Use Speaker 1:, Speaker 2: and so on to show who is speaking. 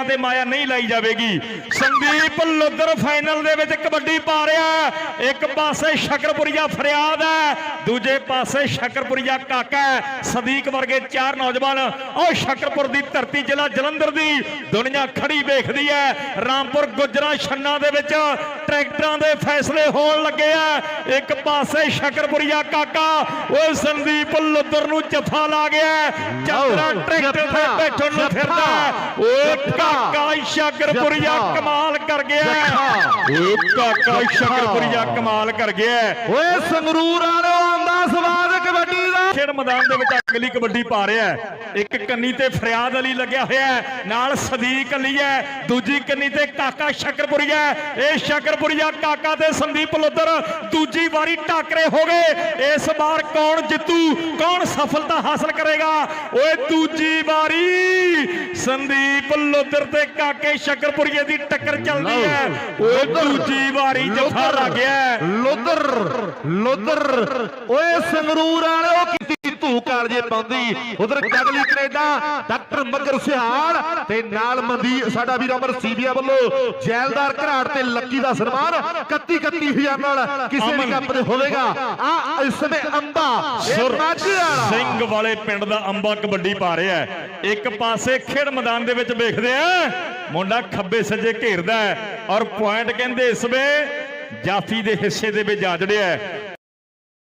Speaker 1: ਪੈਰਾਂ ਤੇ ਮਾਇਆ ਨਹੀਂ ਲਾਈ ਜਾਵੇਗੀ ਸੰਦੀਪ ਲੁੱਦਰ ਫਾਈਨਲ ਦੇ ਵਿੱਚ ਕਬੱਡੀ ਪਾ ਰਿਹਾ ਹੈ। ਇੱਕ ਪਾਸੇ ਸ਼ਕਰਪੁਰੀਆ ਫਰਿਆਦ ਹੈ ਦੂਜੇ ਪਾਸੇ ਸ਼ਕਰਪੁਰੀਆ ਕਾਕਾ। ਸਦੀਕ ਵਰਗੇ ਚਾਰ ਨੌਜਵਾਨ ਉਹ ਸ਼ਕਰਪੁਰ ਦੀ ਧਰਤੀ ਜ਼ਿਲ੍ਹਾ ਜਲੰਧਰ ਦੀ ਦੁਨੀਆ ਖੜੀ ਵੇਖਦੀ ਹੈ ਰਾਮਪੁਰ ਗੁਜਰਾ ਛੰਨਾ ਦੇ ਵਿੱਚ ਟਰੈਕਟਰਾਂ ਦੇ ਫੈਸਲੇ ਹੋਣ ਲੱਗੇ ਆ ਇੱਕ ਪਾਸੇ ਸ਼ਕਰਪੁਰੀਆ ਕਾਕਾ ਉਹ ਸੰਦੀਪ ਲੁੱਦਰ ਨੂੰ ਜੱਫਾ ਲਾ ਗਿਆ ਚਾਦਰਾ ਟਰੈਕਟਰ ਤੇ ਬੈਠਣ ਨੂੰ ਫਿਰਦਾ। ਉਹ ਸ਼ਕਰਪੁਰੀਆ
Speaker 2: ਜੱਫਾ,
Speaker 1: ਕਮਾਲ ਕਰ ਗਿਆ ਉਹ ਕਾਕਾ ਸ਼ਕਰਪੁਰੀਆ ਕਮਾਲ ਕਰ ਗਿਆ।
Speaker 2: ਓਏ ਸੰਗਰੂਰ ਵਾਲੋ ਆਂਦਾ ਸਵਾਦ ਕਬੱਡੀ ਦਾ।
Speaker 1: ਖੇਡ ਮੈਦਾਨ ਦੇ ਵਿੱਚ ਅਗਲੀ ਕਬੱਡੀ ਪਾ ਰਿਹਾ ਇੱਕ ਕੰਨੀ ਤੇ ਫਰਿਆਦ ਅਲੀ ਲੱਗਿਆ ਹੋਇਆ ਨਾਲ ਸਦੀਕ ਅਲੀ ਹੈ। ਦੂਜੀ ਕੰਨੀ ਤੇ ਕਾਕਾ ਸ਼ਕਰਪੁਰੀਆ ਹੈ। ਇਹ ਸ਼ਕਰਪੁਰੀਆ ਕਾਕਾ ਤੇ ਸੰਦੀਪ ਲੁੱਦਰ ਦੂਜੀ ਵਾਰੀ ਟਾਕਰੇ ਹੋ ਗਏ। ਇਸ ਵਾਰ ਕੌਣ ਜਿੱਤੂ ਕੌਣ ਸਫਲਤਾ ਹਾਸਲ ਕਰੇਗਾ? ਓਏ ਦੂਜੀ ਵਾਰੀ ਸੰਦੀਪ ਲੁੱਦਰ ਤੇ ਕਾਕੇ ਸ਼ਕਰਪੁਰੀਏ ਦੀ ਟੱਕਰ ਚੱਲਦੀ ਹੈ ਓਏ ਦੂਜੀ ਵਾਰੀ ਜੱਫਾ ਲੱਗ ਗਿਆ ਹੈ।
Speaker 2: ਲੋਦਰ ਲੋਦਰ ਓਏ ਸੰਗਰੂਰ ਵਾਲਿਓ ਧੂ ਕਾਲਜੇ ਪਾਉਂਦੀ ਉਧਰ ਜਗਲੀ ਕੈਨੇਡਾ ਡਾਕਟਰ ਮਗਰ ਸਿਹਾੜ ਤੇ ਨਾਲ ਮੰਦੀ ਸਾਡਾ ਵੀਰ ਅਮਰ ਸੀਬੀਆ ਵੱਲੋਂ ਜੈਲਦਾਰ ਘਰਾੜ ਤੇ ਲੱਕੀ ਦਾ ਸਨਮਾਨ 31 31000 ਨਾਲ ਕਿਸੇ ਵੀ। ਕੱਪ ਦੇ ਹੋਵੇਗਾ। ਆ ਇਸ ਸਮੇਂ ਅੰਬਾ ਮਾਝੇ ਵਾਲਾ।
Speaker 1: ਸਿੰਘ ਵਾਲੇ ਪਿੰਡ ਦਾ ਅੰਬਾ ਕਬੱਡੀ ਪਾ ਰਿਹਾ ਹੈ। ਇੱਕ ਪਾਸੇ ਖੇਡ ਮੈਦਾਨ ਦੇ ਵਿੱਚ ਵੇਖਦੇ ਆ। ਮੁੰਡਾ ਖੱਬੇ ਸੱਜੇ ਘੇਰਦਾ ਹੈ ਔਰ ਪੁਆਇੰਟ ਕਹਿੰਦੇ ਇਸ ਵੇ ਜਾਫੀ ਦੇ ਹਿੱਸੇ ਦੇ ਵਿੱਚ ਆ ਜੜਿਆ